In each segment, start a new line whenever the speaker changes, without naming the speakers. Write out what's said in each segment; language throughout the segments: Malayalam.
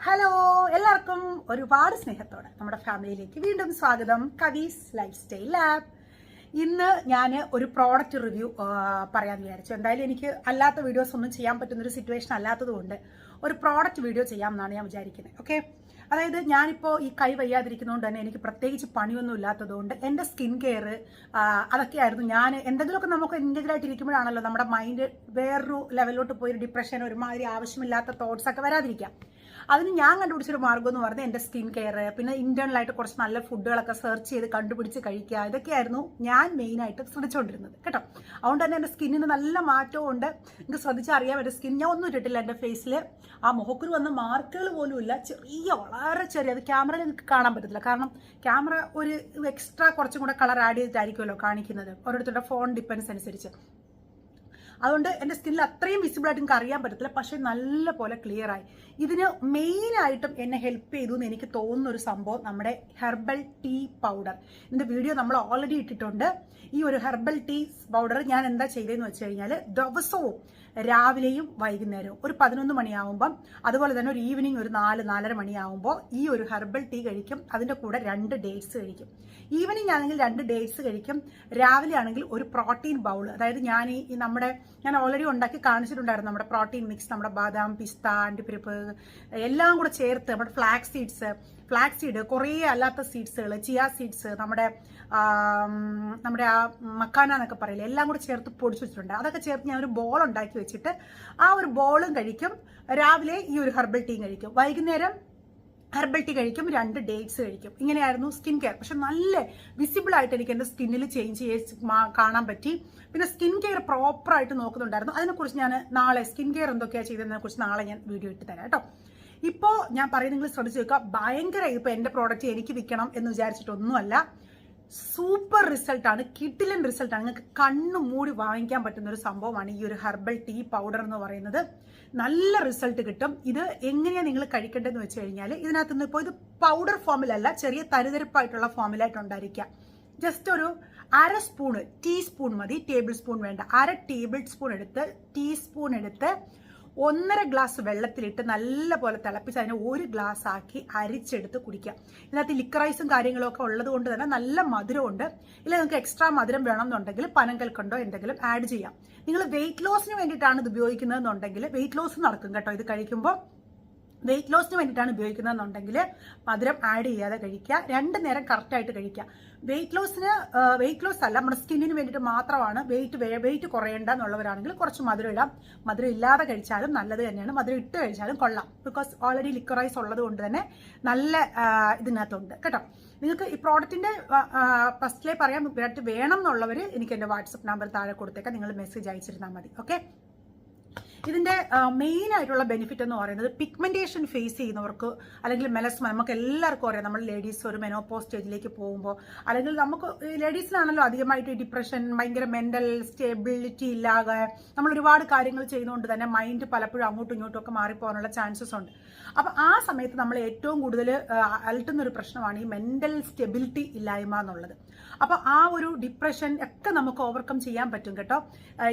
ഹലോ എല്ലാവർക്കും ഒരുപാട് സ്നേഹത്തോടെ നമ്മുടെ ഫാമിലിയിലേക്ക് വീണ്ടും സ്വാഗതം. കവീസ് ലൈഫ് സ്റ്റൈൽ ലാബ് ഇന്ന് ഞാൻ ഒരു പ്രോഡക്റ്റ് റിവ്യൂ പറയാൻ വിചാരിച്ചു. എന്തായാലും എനിക്ക് അല്ലാത്ത വീഡിയോസ് ഒന്നും ചെയ്യാൻ പറ്റുന്ന ഒരു സിറ്റുവേഷൻ അല്ലാത്തതുകൊണ്ട് ഒരു പ്രോഡക്റ്റ് വീഡിയോ ചെയ്യാം എന്നാണ് ഞാൻ വിചാരിക്കുന്നത് ഓക്കെ അതായത് ഞാനിപ്പോൾ ഈ കൈ വയ്യാതിരിക്കുന്നതുകൊണ്ട് തന്നെ എനിക്ക് പ്രത്യേകിച്ച് പണിയൊന്നും ഇല്ലാത്തതുകൊണ്ട് എന്റെ സ്കിൻ കെയർ അതൊക്കെയായിരുന്നു ഞാൻ എന്തെങ്കിലുമൊക്കെ നമുക്ക് ആയിട്ട് ഇരിക്കുമ്പോഴാണല്ലോ നമ്മുടെ മൈൻഡ് വേറൊരു ലെവലിലോട്ട് പോയി ഡിപ്രഷൻ ഒരുമാതിരി ആവശ്യമില്ലാത്ത തോട്ട്സ് ഒക്കെ വരാതിരിക്കാം അതിന് ഞാൻ കണ്ടുപിടിച്ചൊരു മാർഗം എന്ന് പറഞ്ഞാൽ എന്റെ സ്കിൻ കെയർ പിന്നെ ഇന്റേണലായിട്ട് കുറച്ച് നല്ല ഫുഡുകളൊക്കെ സെർച്ച് ചെയ്ത് കണ്ടുപിടിച്ച് കഴിക്കുക. ഇതൊക്കെയായിരുന്നു ഞാൻ മെയിനായിട്ട് ശ്രദ്ധിച്ചുകൊണ്ടിരുന്നത് കേട്ടോ? അതുകൊണ്ട് തന്നെ എന്റെ സ്കിന്നിന് നല്ല മാറ്റവും ഉണ്ട് എനിക്ക് ശ്രദ്ധിച്ചറിയാം എന്റെ സ്കിൻ. ഞാൻ ഒന്നും ഇട്ടിട്ടില്ല എന്റെ ഫേസിൽ ആ മുഖക്കുരു വന്ന മാർക്കുകൾ പോലും ഇല്ല. ചെറിയ വളരെ ചെറിയ. അത് ക്യാമറയിൽ നിങ്ങൾക്ക് കാണാൻ പറ്റത്തില്ല. കാരണം ക്യാമറ ഒരു എക്സ്ട്രാ കുറച്ചും കൂടെ കളർ ആഡ് ചെയ്തിട്ടായിരിക്കുമല്ലോ കാണിക്കുന്നത്. ഓരോരുത്തരുടെ ഫോൺ ഡിപ്പെൻസ് അനുസരിച്ച്. അതുകൊണ്ട് എന്റെ സ്കിന്നിൽ അത്രയും വിസിബിൾ ആയിട്ട് എനിക്ക് അറിയാൻ പറ്റത്തില്ല. പക്ഷെ നല്ല പോലെ ക്ലിയർ ആയി. ഇതിന് മെയിനായിട്ടും എന്നെ ഹെൽപ്പ് ചെയ്തു എന്ന് എനിക്ക് തോന്നുന്ന ഒരു സംഭവം നമ്മുടെ ഹെർബൽ ടീ പൗഡർ ഇതിന്റെ വീഡിയോ നമ്മൾ ഓൾറെഡി ഇട്ടിട്ടുണ്ട്. ഈ ഒരു ഹെർബൽ ടീ പൗഡർ ഞാൻ എന്താ ചെയ്തതെന്ന് വെച്ച് കഴിഞ്ഞാൽ ദിവസവും രാവിലെയും വൈകുന്നേരവും. ഒരു പതിനൊന്ന് മണിയാവുമ്പം അതുപോലെ തന്നെ ഒരു ഈവനിങ് ഒരു നാല് നാലര മണിയാവുമ്പോൾ ഈ ഒരു ഹെർബൽ ടീ കഴിക്കും. അതിന്റെ കൂടെ രണ്ട് ഡേറ്റ്സ് കഴിക്കും. ഈവനിങ് ആണെങ്കിൽ രണ്ട് ഡേറ്റ്സ് കഴിക്കും. രാവിലെ ആണെങ്കിൽ ഒരു പ്രോട്ടീൻ ബൗൾ അതായത് ഞാൻ ഈ നമ്മുടെ ഞാൻ ഓൾറെഡി ഉണ്ടാക്കി കാണിച്ചിട്ടുണ്ടായിരുന്നു നമ്മുടെ പ്രോട്ടീൻ മിക്സ് നമ്മുടെ ബാദാം പിസ്ത അണ്ടിപ്പരിപ്പ് എല്ലാം കൂടെ ചേർത്ത് നമ്മുടെ ഫ്ലാക്സ് സീഡ്സ് ഫ്ലാക്സ് സീഡ് കുറേ അല്ലാത്ത സീഡ്സുകൾ ചിയ സീഡ്സ് നമ്മുടെ നമ്മുടെ ആ മക്കാന എന്നൊക്കെ പറയില്ല എല്ലാം കൂടെ ചേർത്ത് പൊടിച്ചു വെച്ചിട്ടുണ്ട്. അതൊക്കെ ചേർത്ത് ഞാൻ ഒരു ബോൾ ഉണ്ടാക്കി വെച്ചിട്ട് ആ ഒരു ബോളും കഴിക്കും. രാവിലെ ഈ ഒരു ഹെർബൽ ടീയും കഴിക്കും. വൈകുന്നേരം ഹെർബൽ ടീ കഴിക്കും. രണ്ട് ഡേറ്റ്സ് കഴിക്കും. ഇങ്ങനെയായിരുന്നു സ്കിൻ കെയർ പക്ഷെ നല്ല വിസിബിൾ ആയിട്ട് എനിക്ക് എന്റെ സ്കിന്നിൽ ചേഞ്ച് കാണാൻ പറ്റി. പിന്നെ സ്കിൻ കെയർ പ്രോപ്പറായിട്ട് നോക്കുന്നുണ്ടായിരുന്നു. അതിനെക്കുറിച്ച് ഞാൻ നാളെ സ്കിൻ കെയർ എന്തൊക്കെയാണ് ചെയ്തതിനെ കുറിച്ച് നാളെ ഞാൻ വീഡിയോ ഇട്ട് തരാം കേട്ടോ. ഇപ്പോൾ ഞാൻ പറയും നിങ്ങൾ ശ്രദ്ധിച്ചു നോക്കുക ഭയങ്കര ഇപ്പോൾ എന്റെ പ്രോഡക്റ്റ് എനിക്ക് വിൽക്കണം എന്ന് വിചാരിച്ചിട്ടൊന്നുമല്ല. സൂപ്പർ റിസൾട്ടാണ് കിട്ടിലൻ റിസൾട്ടാണ് നിങ്ങൾക്ക് കണ്ണു മൂടി വാങ്ങിക്കാൻ പറ്റുന്ന ഒരു സംഭവമാണ് ഈ ഒരു ഹെർബൽ ടീ പൗഡർ എന്ന് പറയുന്നത്. നല്ല റിസൾട്ട് കിട്ടും. ഇത് എങ്ങനെയാണ് നിങ്ങൾ കഴിക്കേണ്ടതെന്ന് വെച്ച് കഴിഞ്ഞാൽ ഇതിനകത്ത് നിന്ന് ഇപ്പോൾ ഇത് പൗഡർ ഫോമിലല്ല ചെറിയ തരിതരിപ്പായിട്ടുള്ള ഫോമിലായിട്ട് ഉണ്ടായിരിക്കാം ജസ്റ്റ് ഒരു അര സ്പൂണ് ടീസ്പൂൺ മതി. ടേബിൾ സ്പൂൺ വേണ്ട. അര ടേബിൾ സ്പൂൺ എടുത്ത് ടീസ്പൂൺ എടുത്ത് ഒന്നര ഗ്ലാസ് വെള്ളത്തിലിട്ട് നല്ല പോലെ തിളപ്പിച്ച് അതിനെ ഒരു ഗ്ലാസ് ആക്കി അരിച്ചെടുത്ത് കുടിക്കുക. ഇതിനകത്ത് ലിക്കറൈസും കാര്യങ്ങളൊക്കെ ഉള്ളത് കൊണ്ട് തന്നെ നല്ല മധുരമുണ്ട്. ഇല്ല നിങ്ങൾക്ക് എക്സ്ട്രാ മധുരം വേണമെന്നുണ്ടെങ്കിൽ പനങ്കൽക്കണ്ടോ എന്തെങ്കിലും ആഡ് ചെയ്യാം. നിങ്ങൾ വെയിറ്റ് ലോസിന് വേണ്ടിയിട്ടാണ് ഇത് ഉപയോഗിക്കുന്നതെന്നുണ്ടെങ്കിൽ വെയിറ്റ് ലോസ് നടക്കും കേട്ടോ. ഇത് കഴിക്കുമ്പോൾ വെയിറ്റ് ലോസിന് വേണ്ടിയിട്ടാണ് ഉപയോഗിക്കുന്നതെന്നുണ്ടെങ്കിൽ മധുരം ആഡ് ചെയ്യാതെ കഴിക്കുക. രണ്ട് നേരം കറക്റ്റായിട്ട് കഴിക്കുക. വെയിറ്റ് ലോസിന് വെയിറ്റ് ലോസ് അല്ല നമ്മുടെ സ്കിന്നിന് വേണ്ടിയിട്ട് മാത്രമാണ് വെയിറ്റ് വെയിറ്റ് കുറയേണ്ട എന്നുള്ളവരാണെങ്കിൽ കുറച്ച് മധുരം ഇടാം. മധുരം ഇല്ലാതെ കഴിച്ചാലും നല്ലത് തന്നെയാണ്. മധുരം ഇട്ട് കഴിച്ചാലും കൊള്ളാം. ബിക്കോസ് ഓൾറെഡി ലിക്വറൈസ് ഉള്ളത് കൊണ്ട് തന്നെ നല്ല ഇതിനകത്തുണ്ട്. കേട്ടോ? നിങ്ങൾക്ക് ഈ പ്രോഡക്റ്റിന്റെ ഫസ്റ്റിലേ പറയാൻ വേണം എന്നുള്ളവർ എനിക്ക് എന്റെ വാട്സപ്പ് നമ്പർ താഴെ കൊടുത്തേക്കാം. നിങ്ങൾ മെസ്സേജ് അയച്ചിരുന്നാൽ മതി. ഓക്കെ ഇതിന്റെ മെയിൻ ആയിട്ടുള്ള ബെനിഫിറ്റ് എന്ന് പറയുന്നത് പിഗ്മെന്റേഷൻ ഫേസ് ചെയ്യുന്നവർക്ക് അല്ലെങ്കിൽ മെലസ്മ നമുക്ക് എല്ലാവർക്കും അറിയാം. നമ്മൾ ലേഡീസ് ഒരു മെനോപ്പോ സ്റ്റേജിലേക്ക് പോകുമ്പോൾ അല്ലെങ്കിൽ നമുക്ക് ലേഡീസിനാണല്ലോ അധികമായിട്ട് ഡിപ്രഷൻ ഭയങ്കര മെന്റൽ സ്റ്റെബിലിറ്റി ഇല്ലാതെ നമ്മൾ ഒരുപാട് കാര്യങ്ങൾ ചെയ്യുന്നതുകൊണ്ട് തന്നെ മൈൻഡ് പലപ്പോഴും അങ്ങോട്ടും ഇങ്ങോട്ടും ഒക്കെ മാറിപ്പോകാനുള്ള ചാൻസസ് ഉണ്ട്. അപ്പൊ ആ സമയത്ത് നമ്മൾ ഏറ്റവും കൂടുതൽ അലട്ടുന്ന ഒരു പ്രശ്നമാണ് ഈ മെന്റൽ സ്റ്റെബിലിറ്റി ഇല്ലായ്മ എന്നുള്ളത്. അപ്പൊ ആ ഒരു ഡിപ്രഷൻ ഒക്കെ നമുക്ക് ഓവർകം ചെയ്യാൻ പറ്റും കേട്ടോ.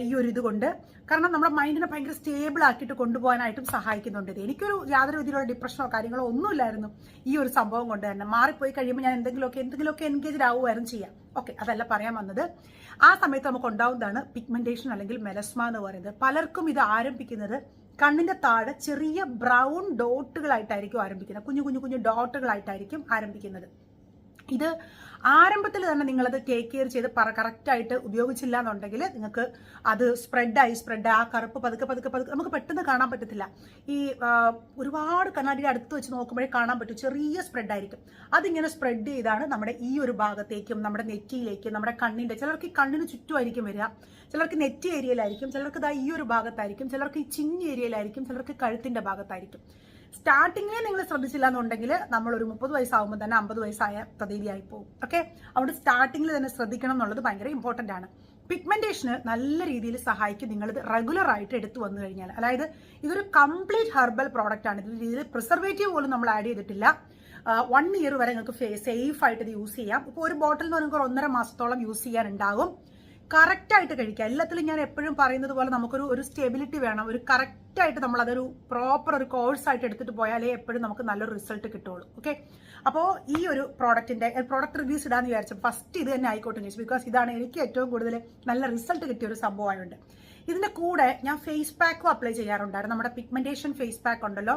ഈ ഒരു ഇതുകൊണ്ട് കാരണം നമ്മുടെ മൈൻഡിനെ ഭയങ്കര സ്റ്റേബിൾ ആക്കിയിട്ട് കൊണ്ടുപോകാനായിട്ടും സഹായിക്കുന്നുണ്ട് ഇത്. എനിക്കൊരു യാതൊരു വിധത്തിലുള്ള ഡിപ്രഷനോ കാര്യങ്ങളോ ഒന്നുമില്ലായിരുന്നു ഈ ഒരു സംഭവം കൊണ്ട് തന്നെ. മാറിപ്പോയി കഴിയുമ്പോൾ ഞാൻ എന്തെങ്കിലുമൊക്കെ എന്തെങ്കിലുമൊക്കെ എൻഗേജ് ആവുമായിരുന്നു ചെയ്യാം. ഓക്കെ അതല്ല പറയാൻ വന്നത്. ആ സമയത്ത് നമുക്ക് ഉണ്ടാവുന്നതാണ് പിഗ്മെന്റേഷൻ അല്ലെങ്കിൽ മെലസ്മ എന്ന് പറയുന്നത്. പലർക്കും ഇത് ആരംഭിക്കുന്നത് കണ്ണിന്റെ താഴെ ചെറിയ ബ്രൗൺ ഡോട്ടുകളായിട്ടായിരിക്കും ആരംഭിക്കുന്നത്. കുഞ്ഞു കുഞ്ഞു കുഞ്ഞു ഡോട്ടുകളായിട്ടായിരിക്കും ആരംഭിക്കുന്നത്. ഇത് ആരംഭത്തിൽ തന്നെ നിങ്ങളത് ടേക്ക് കെയർ ചെയ്ത് കറക്റ്റായിട്ട് ഉപയോഗിച്ചില്ല എന്നുണ്ടെങ്കിൽ നിങ്ങൾക്ക് അത് സ്പ്രെഡായി സ്പ്രെഡ് ആ കറുപ്പ് പതുക്കെ പതുക്കെ പതുക്കെ നമുക്ക് പെട്ടെന്ന് കാണാൻ പറ്റത്തില്ല. ഈ ഒരുപാട് കണ്ണാടിയുടെ അടുത്ത് വെച്ച് നോക്കുമ്പോഴേ കാണാൻ പറ്റും ചെറിയ സ്പ്രെഡായിരിക്കും അതിങ്ങനെ സ്പ്രെഡ് ചെയ്താണ് നമ്മുടെ ഈ ഒരു ഭാഗത്തേക്കും നമ്മുടെ നെറ്റിയിലേക്കും നമ്മുടെ കണ്ണിന്റെ ചിലർക്ക് ഈ കണ്ണിന് ചുറ്റുമായിരിക്കും വരിക. ചിലർക്ക് നെറ്റ് ഏരിയയിലായിരിക്കും ചിലർക്ക് ഇതാ ഈ ഒരു ഭാഗത്തായിരിക്കും ചിലർക്ക് ഈ ചിഞ്ഞ് ഏരിയയിലായിരിക്കും ചിലർക്ക് കഴുത്തിന്റെ ഭാഗത്തായിരിക്കും. സ്റ്റാർട്ടിങ്ങിൽ നിങ്ങൾ ശ്രദ്ധിച്ചില്ല എന്നുണ്ടെങ്കിൽ നമ്മൾ ഒരു മുപ്പത് വയസ്സാകുമ്പോൾ തന്നെ അമ്പത് വയസ്സായ പ്രതീതിയായി പോകും. ഓക്കെ അതുകൊണ്ട് സ്റ്റാർട്ടിങ്ങിൽ തന്നെ ശ്രദ്ധിക്കണം എന്നുള്ളത് ഭയങ്കര ഇമ്പോർട്ടന്റ് ആണ്. പിഗ്മെന്റേഷന് നല്ല രീതിയിൽ സഹായിക്കും. നിങ്ങളിത് റെഗുലർ ആയിട്ട് എടുത്തു വന്നു കഴിഞ്ഞാൽ അതായത് ഇതൊരു കംപ്ലീറ്റ് ഹെർബൽ പ്രോഡക്റ്റ് ആണ്. ഇതിൽ രീതിയിൽ പ്രിസർവേറ്റീവ് പോലും നമ്മൾ ആഡ് ചെയ്തിട്ടില്ല. വൺ ഇയർ വരെ നിങ്ങൾക്ക് സേഫ് ആയിട്ട് ഇത് യൂസ് ചെയ്യാം. ഇപ്പോൾ ഒരു ബോട്ടിൽ എന്ന് പറയുമ്പോൾ ഒന്നര മാസത്തോളം യൂസ് ചെയ്യാനുണ്ടാകും. കറക്റ്റായിട്ട് കഴിക്കുക. എല്ലാത്തിലും ഞാൻ എപ്പോഴും പറയുന്നത് പോലെ നമുക്കൊരു ഒരു സ്റ്റെബിലിറ്റി വേണം. ഒരു കറക്റ്റായിട്ട് നമ്മൾ അതൊരു പ്രോപ്പർ ഒരു കോഴ്സ് ആയിട്ട് എടുത്തിട്ട് പോയാലേ എപ്പോഴും നമുക്ക് നല്ലൊരു റിസൾട്ട് കിട്ടുള്ളൂ ഓക്കെ അപ്പോൾ ഈ ഒരു പ്രോഡക്റ്റിന്റെ പ്രോഡക്റ്റ് റിവ്യൂസ് ഇടാന്ന് വിചാരിച്ചു ഫസ്റ്റ് ഇത് തന്നെ ആയിക്കോട്ടെ ചോദിച്ചു ബിക്കോസ് ഇതാണ് എനിക്ക് ഏറ്റവും കൂടുതൽ നല്ല റിസൾട്ട് കിട്ടിയ ഒരു സംഭവമായുണ്ട്. ഇതിന്റെ കൂടെ ഞാൻ ഫേസ് പാക്കും അപ്ലൈ ചെയ്യാറുണ്ടായിരുന്നു. നമ്മുടെ പിഗ്മെന്റേഷൻ ഫേസ് പാക്ക് ഉണ്ടല്ലോ.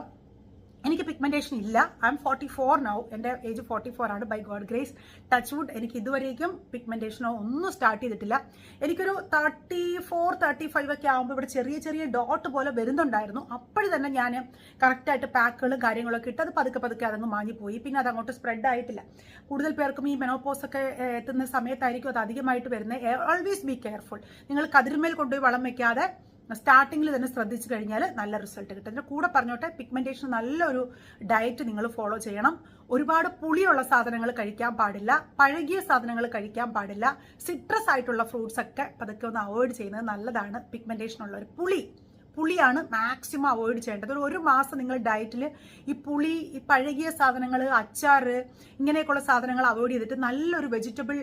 എനിക്ക് പിഗ്മെന്റേഷൻ ഇല്ല. I'm forty four now എന്റെ ഏജ് ഫോർട്ടി ഫോർ ആണ്. By God grace touch wood എനിക്ക് ഇതുവരേക്കും പിഗ്മെന്റേഷനോ ഒന്നും സ്റ്റാർട്ട് ചെയ്തിട്ടില്ല. എനിക്കൊരു തേർട്ടി ഫോർ തേർട്ടി ഫൈവ് ഒക്കെ ആകുമ്പോൾ ഇവിടെ ചെറിയ ചെറിയ ഡോട്ട് പോലെ വരുന്നുണ്ടായിരുന്നു. അപ്പോഴും തന്നെ ഞാൻ കറക്റ്റായിട്ട് പാക്കുകളും കാര്യങ്ങളൊക്കെ ഇട്ട് അത് പതുക്കെ പതുക്കെ അതങ്ങ് മാഞ്ഞിപ്പോയി പിന്നെ അത് അങ്ങോട്ട് സ്പ്രെഡ് ആയിട്ടില്ല. കൂടുതൽ പേർക്കും ഈ മെനോപോസ് ഒക്കെ എത്തുന്ന സമയത്തായിരിക്കും അത് അധികമായിട്ട് വരുന്നത്. ഓൾവേസ് ബി കെയർഫുൾ നിങ്ങൾ കതിരുമേൽ കൊണ്ടുപോയി വളം വെക്കാതെ സ്റ്റാർട്ടിങ്ങിൽ തന്നെ ശ്രദ്ധിച്ചു കഴിഞ്ഞാൽ നല്ല റിസൾട്ട് കിട്ടും. എന്റെ കൂടെ പറഞ്ഞോട്ടെ പിഗ്മെന്റേഷൻ നല്ലൊരു ഡയറ്റ് നിങ്ങൾ ഫോളോ ചെയ്യണം. ഒരുപാട് പുളിയുള്ള സാധനങ്ങൾ കഴിക്കാൻ പാടില്ല പഴകിയ സാധനങ്ങൾ കഴിക്കാൻ പാടില്ല. സിട്രസ് ആയിട്ടുള്ള ഫ്രൂട്ട്സ് ഒക്കെ പതുക്കെ ഒന്ന് അവോയ്ഡ് ചെയ്യുന്നത് നല്ലതാണ് പിഗ്മെന്റേഷൻ ഉള്ള ഒരു പുളി. പുളിയാണ് മാക്സിമം അവോയ്ഡ് ചെയ്യേണ്ടത്. ഒരു ഒരു മാസം നിങ്ങൾ ഡയറ്റിൽ ഈ പുളി ഈ പഴകിയ സാധനങ്ങൾ അച്ചാർ ഇങ്ങനെയൊക്കെയുള്ള സാധനങ്ങൾ അവോയ്ഡ് ചെയ്തിട്ട് നല്ലൊരു വെജിറ്റബിൾ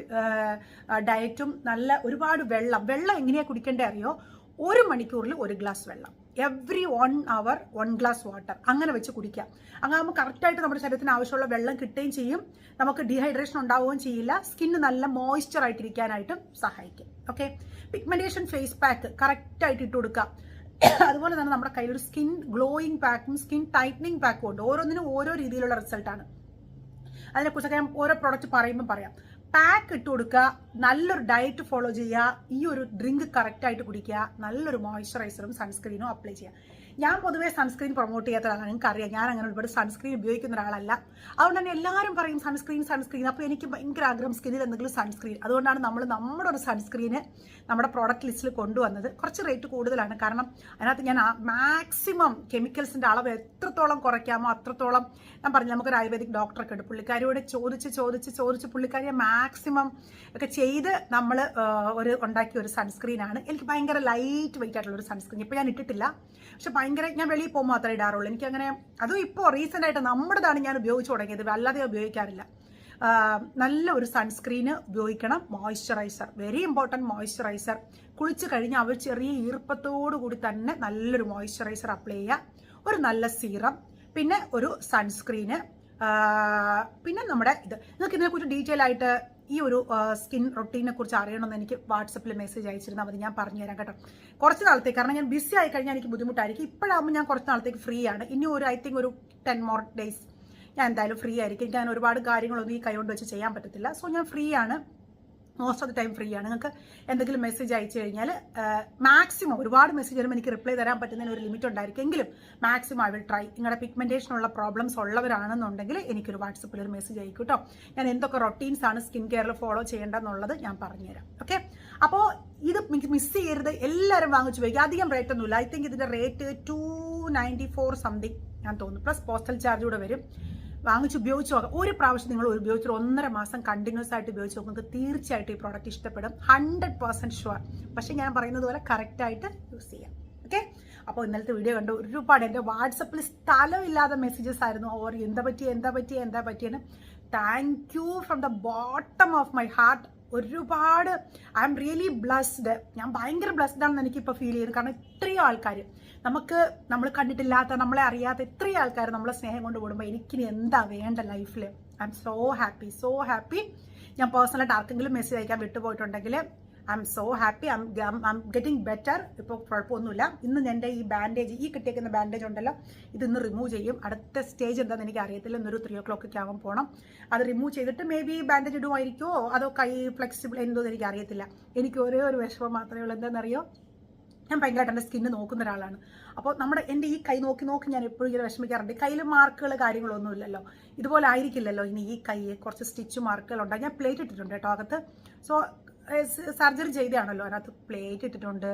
ഡയറ്റും നല്ല ഒരുപാട് വെള്ളം വെള്ളം എങ്ങനെയാണ് കുടിക്കേണ്ടത് അറിയോ? ഒരു മണിക്കൂറിൽ ഒരു ഗ്ലാസ് വെള്ളം. Every one hour one glass water അങ്ങനെ വെച്ച് കുടിക്കാം അങ്ങനെ നമുക്ക് കറക്റ്റായിട്ട് നമ്മുടെ ശരീരത്തിന് ആവശ്യമുള്ള വെള്ളം കിട്ടുകയും ചെയ്യും. നമുക്ക് ഡീഹൈഡ്രേഷൻ ഉണ്ടാവുകയും ചെയ്യില്ല. സ്കിന്ന് നല്ല മോയ്സ്ചർ ആയിട്ടിരിക്കാനായിട്ടും സഹായിക്കും. ഓക്കെ പിഗ്മെന്റേഷൻ ഫേസ് പാക്ക് കറക്റ്റായിട്ട് ഇട്ട് കൊടുക്കുക. അതുപോലെ തന്നെ നമ്മുടെ കയ്യിൽ ഒരു സ്കിൻ ഗ്ലോയിങ് പാക്കും സ്കിൻ ടൈറ്റനിങ് പാക്കും ഉണ്ട്. ഓരോന്നിനും ഓരോ രീതിയിലുള്ള റിസൾട്ടാണ് അതിനെക്കുറിച്ചൊക്കെ ഞാൻ ഓരോ പ്രോഡക്റ്റ് പറയുമ്പോൾ പറയാം. പാക്ക് ഇട്ട് കൊടുക്കുക. നല്ലൊരു ഡയറ്റ് ഫോളോ ചെയ്യുക. ഈ ഒരു ഡ്രിങ്ക് കറക്റ്റായിട്ട് കുടിക്കുക. നല്ലൊരു മോയ്സ്ചറൈസറും സൺസ്ക്രീനും അപ്ലൈ ചെയ്യുക. ഞാൻ പൊതുവേ സൺസ്ക്രീൻ പ്രൊമോട്ട് ചെയ്യാത്തതാണ് നിങ്ങൾക്ക് അറിയാം ഞാൻ അങ്ങനെ ഒരുപാട് സൺസ്ക്രീൻ ഉപയോഗിക്കുന്ന ഒരാളല്ല. അതുകൊണ്ട് തന്നെ എല്ലാവരും പറയും സൺസ്ക്രീൻ സൺസ്ക്രീൻ അപ്പോൾ എനിക്ക് ഭയങ്കര ആഗ്രഹം സ്കിന്നിൽ എന്തെങ്കിലും സൺസ്ക്രീൻ അതുകൊണ്ടാണ് നമ്മൾ നമ്മുടെ ഒരു സൺസ്ക്രീന് നമ്മുടെ പ്രോഡക്റ്റ് ലിസ്റ്റിൽ കൊണ്ടുവന്നത്. കുറച്ച് റേറ്റ് കൂടുതലാണ്. കാരണം അതിനകത്ത് ഞാൻ മാക്സിമം കെമിക്കൽസിന്റെ അളവ് എത്രത്തോളം കുറയ്ക്കാമോ അത്രത്തോളം ഞാൻ പറഞ്ഞു നമുക്കൊരു ആയുർവേദിക് ഡോക്ടറൊക്കെ ഉണ്ട്. പുള്ളിക്കാരിയോട് ചോദിച്ച് ചോദിച്ച് ചോദിച്ച് പുള്ളിക്കാരിയെ മാക്സിമം ഒക്കെ ചെയ്ത് നമ്മൾ ഒരു ഉണ്ടാക്കിയ ഒരു സൺസ്ക്രീനാണ് എനിക്ക് ഭയങ്കര ലൈറ്റ് വെയിറ്റ് ആയിട്ടുള്ള ഒരു സൺസ്ക്രീൻ ഇപ്പോൾ ഞാൻ ഇട്ടിട്ടില്ല. പക്ഷെ ഭയങ്കര ഞാൻ വെളിയിൽ പോകുമ്പോൾ മാത്രമേ ഇടാറുള്ളൂ. എനിക്കങ്ങനെ അതും ഇപ്പോൾ റീസെന്റ് ആയിട്ട് നമ്മുടേതാണ് ഞാൻ ഉപയോഗിച്ച് തുടങ്ങിയത്. അല്ലാതെ ഉപയോഗിക്കാറില്ല. നല്ല ഒരു സൺസ്ക്രീന് ഉപയോഗിക്കണം. മോയ്സ്ചറൈസർ വെരി ഇമ്പോർട്ടന്റ് മോയ്സ്ചറൈസർ കുളിച്ച് കഴിഞ്ഞാൽ അവർ ചെറിയ ഈർപ്പത്തോടു കൂടി തന്നെ നല്ലൊരു മോയ്സ്ചറൈസർ അപ്ലൈ ചെയ്യുക ഒരു നല്ല സീറം പിന്നെ ഒരു സൺസ്ക്രീന് പിന്നെ നമ്മുടെ ഇത്. നിങ്ങൾക്ക് ഇതിനെക്കുറിച്ച് ഡീറ്റെയിൽ ആയിട്ട് ഈ ഒരു സ്കിൻ റൊട്ടീനെ കുറിച്ച് അറിയണമെന്ന് എനിക്ക് വാട്സപ്പിൽ മെസ്സേജ് അയച്ചിരുന്നാൽ മതി. ഞാൻ പറഞ്ഞു തരാം കേട്ടോ. കുറച്ച് നാളത്തേക്ക് കാരണം ഞാൻ ബിസി ആയി കഴിഞ്ഞാൽ എനിക്ക് ബുദ്ധിമുട്ടായിരിക്കും. ഇപ്പോഴാകുമ്പോൾ ഞാൻ കുറച്ച് നാളത്തേക്ക് ഫ്രീ ആണ്. ഇനി ഒരു ഐ തിങ്ക് ഒരു ടെൻ മോർ ഡേയ്സ് ഞാൻ എന്തായാലും ഫ്രീ ആയിരിക്കും. ഞാൻ ഒരുപാട് കാര്യങ്ങളൊന്നും ഈ കൈ കൊണ്ട് വെച്ച് ചെയ്യാൻ പറ്റത്തില്ല. സോ ഞാൻ ഫ്രീ ആണ്. Most of the time free ആണ്. നിങ്ങൾക്ക് എന്തെങ്കിലും മെസ്സേജ് അയച്ചു കഴിഞ്ഞാൽ മാക്സിമം ഒരുപാട് മെസ്സേജ് വരുമ്പോൾ എനിക്ക് റിപ്ലൈ തരാൻ പറ്റുന്നതിന് ഒരു ലിമിറ്റ് ഉണ്ടായിരിക്കും. എങ്കിലും മാക്സിമം ഐ വിൽ ട്രൈ നിങ്ങളുടെ പിഗ്മെന്റേഷൻ ഉള്ള പ്രോബ്ലംസ് ഉള്ളവരാണെന്നുണ്ടെങ്കിൽ എനിക്കൊരു വാട്സപ്പിൽ ഒരു മെസ്സേജ് അയക്കും കേട്ടോ ഞാൻ എന്തൊക്കെ റൊട്ടീൻസ് ആണ് സ്കിൻ കെയറിൽ ഫോളോ ചെയ്യേണ്ടതെന്നുള്ളത് ഞാൻ പറഞ്ഞുതരാം. ഓക്കെ അപ്പോൾ ഇത് മിസ് ചെയ്യരുത്. എല്ലാവരും വാങ്ങിച്ചു പോയി അധികം റേറ്റ് ഒന്നുമില്ല. ഐ തിങ്ക് ഇതിന്റെ rate two ninety four something ഞാൻ തോന്നുന്നു. പ്ലസ് പോസ്റ്റൽ ചാർജ് കൂടെ വരും. വാങ്ങിച്ച് ഉപയോഗിച്ച് നോക്കാം. ഒരു പ്രാവശ്യം നിങ്ങൾ ഉപയോഗിച്ച് ഒന്നര മാസം കണ്ടിന്യൂസ് ആയിട്ട് ഉപയോഗിച്ച് നിങ്ങൾക്ക് തീർച്ചയായിട്ടും ഈ പ്രോഡക്റ്റ് ഇഷ്ടപ്പെടും. ഹൺഡ്രഡ് പെർസെന്റ് ഷുവർ പക്ഷേ ഞാൻ പറയുന്നത് പോലെ കറക്റ്റായിട്ട് യൂസ് ചെയ്യാം. ഓക്കെ അപ്പോൾ ഇന്നലത്തെ വീഡിയോ കണ്ട്. ഒരുപാട് എന്റെ വാട്സപ്പിൽ സ്ഥലമില്ലാത്ത മെസ്സേജസ് ആയിരുന്നു. ഓർ എന്താ പറ്റി എന്താ പറ്റി എന്താ പറ്റിയെന്ന്. Thank you from the bottom of my heart ഒരുപാട് ഐ എം റിയലി ബ്ലസ്ഡ് ഞാൻ ഭയങ്കര ബ്ലസ്ഡ് ആണെന്ന് എനിക്കിപ്പോൾ ഫീൽ ചെയ്യുന്നത് കാരണം ഇത്രയും ആൾക്കാർ നമുക്ക് നമ്മൾ കണ്ടിട്ടില്ലാത്ത നമ്മളെ അറിയാത്ത ഇത്രയും ആൾക്കാർ നമ്മളെ സ്നേഹം കൊണ്ട് കൂടുമ്പോൾ എനിക്കിനി എന്താ വേണ്ട ലൈഫിൽ I'm so happy so happy ഞാൻ പേഴ്സണലായിട്ട് ആർക്കെങ്കിലും മെസ്സേജ് അയക്കാൻ വിട്ടുപോയിട്ടുണ്ടെങ്കിൽ I'm so happy I'm getting better ഇപ്പോൾ കുഴപ്പമൊന്നുമില്ല. ഇന്ന് എന്റെ ഈ ബാൻഡേജ് ഈ കിട്ടിയേക്കുന്ന ബാൻഡേജ് ഉണ്ടല്ലോ ഇതൊന്ന് റിമൂവ് ചെയ്യും. അടുത്ത സ്റ്റേജ് എന്താണെന്ന് എനിക്ക് അറിയത്തില്ല. ഇന്നൊരു ത്രീ ഓ ക്ലോക്ക് ആകുമ്പോൾ പോകണം അത് റിമൂവ് ചെയ്തിട്ട് മേ ബി ബാൻഡേജ് ഇടുമായിരിക്കുമോ അതോ കൈ ഫ്ലെക്സിബിൾ എന്തോ എനിക്ക് അറിയത്തില്ല. എനിക്ക് ഒരേ ഒരു വിഷമം മാത്രമേ ഉള്ളൂ. എന്താണെന്നറിയോ ഞാൻ ഭയങ്കരമായിട്ട് എന്റെ സ്കിന്ന് നോക്കുന്ന ഒരാളാണ്. അപ്പോൾ നമ്മുടെ എന്റെ ഈ കൈ നോക്കി നോക്കി ഞാൻ എപ്പോഴും ഇങ്ങനെ വിഷമിക്കാറുണ്ട്. കയ്യിൽ മാർക്കുകൾ കാര്യങ്ങളൊന്നും ഇല്ലല്ലോ ഇതുപോലെ ആയിരിക്കില്ലല്ലോ ഇനി ഈ കൈ കുറച്ച് സ്റ്റിച്ച് മാർക്കുകൾ ഉണ്ടാകും ഞാൻ പ്ലേറ്റ് ഇട്ടിട്ടുണ്ട് കേട്ടോ അകത്ത്. സോ സർജറി ചെയ്തതാണല്ലോ. അതിനകത്ത് പ്ലേറ്റ് ഇട്ടിട്ടുണ്ട്.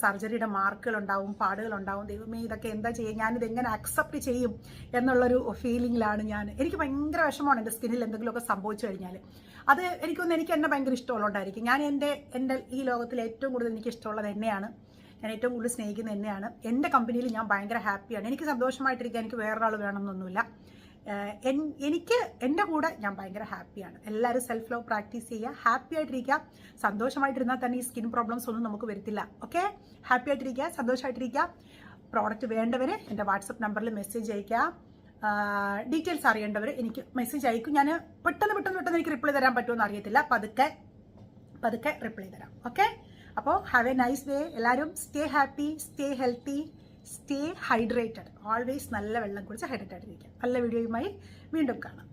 സർജറിയുടെ മാർക്കുകൾ ഉണ്ടാവും പാടുകൾ ഉണ്ടാവും ദൈവമേ ഇതൊക്കെ എന്താ ചെയ്യുക ഞാനിത് എങ്ങനെ അക്സെപ്റ്റ് ചെയ്യും എന്നുള്ളൊരു ഫീലിങ്ങിലാണ് ഞാൻ. എനിക്ക് ഭയങ്കര വിഷമമാണ് എന്റെ സ്കിന്നിൽ എന്തെങ്കിലുമൊക്കെ സംഭവിച്ചു കഴിഞ്ഞാൽ അത് എനിക്കൊന്ന് എനിക്ക് എന്നെ ഭയങ്കര ഇഷ്ടമുള്ളതുകൊണ്ടായിരിക്കും ഞാൻ എന്റെ എന്റെ ഈ ലോകത്തിൽ ഏറ്റവും കൂടുതൽ എനിക്ക് ഇഷ്ടമുള്ളത് എന്നെയാണ്. ഞാൻ ഏറ്റവും കൂടുതൽ സ്നേഹിക്കുന്നത് എന്നെയാണ്. എന്റെ കമ്പനിയിൽ ഞാൻ ഭയങ്കര ഹാപ്പിയാണ് എനിക്ക് സന്തോഷമായിട്ടിരിക്കാൻ എനിക്ക് വേറൊരാൾ വേണമെന്നൊന്നുമില്ല. എനിക്ക് എന്റെ കൂടെ ഞാൻ ഭയങ്കര ഹാപ്പിയാണ്. എല്ലാവരും സെൽഫ് ലവ് പ്രാക്ടീസ് ചെയ്യുക. ഹാപ്പി ആയിട്ടിരിക്കുക. സന്തോഷമായിട്ടിരുന്നാൽ തന്നെ ഈ സ്കിൻ പ്രോബ്ലംസ് ഒന്നും നമുക്ക് വരത്തില്ല. ഓക്കെ ഹാപ്പി ആയിട്ടിരിക്കുക സന്തോഷമായിട്ടിരിക്കുക. പ്രോഡക്റ്റ് വേണ്ടവർ എന്റെ വാട്സപ്പ് നമ്പറിൽ മെസ്സേജ് അയക്കുക ഡീറ്റെയിൽസ് അറിയേണ്ടവർ എനിക്ക് മെസ്സേജ് അയക്കും ഞാൻ പെട്ടെന്ന് പെട്ടെന്ന് പെട്ടെന്ന് എനിക്ക് റിപ്ലൈ തരാൻ പറ്റുമെന്ന് അറിയത്തില്ല. പതുക്കെ പതുക്കെ റിപ്ലൈ തരാം. ഓക്കെ അപ്പോൾ ഹാവ് എ നൈസ് ഡേ എല്ലാവരും stay happy stay healthy stay hydrated always നല്ല വെള്ളം കുടിച്ച് ഹൈഡ്രേറ്റഡ് ഇരിക്കുക നല്ല വീഡിയോയുമായി വീണ്ടും കാണാം.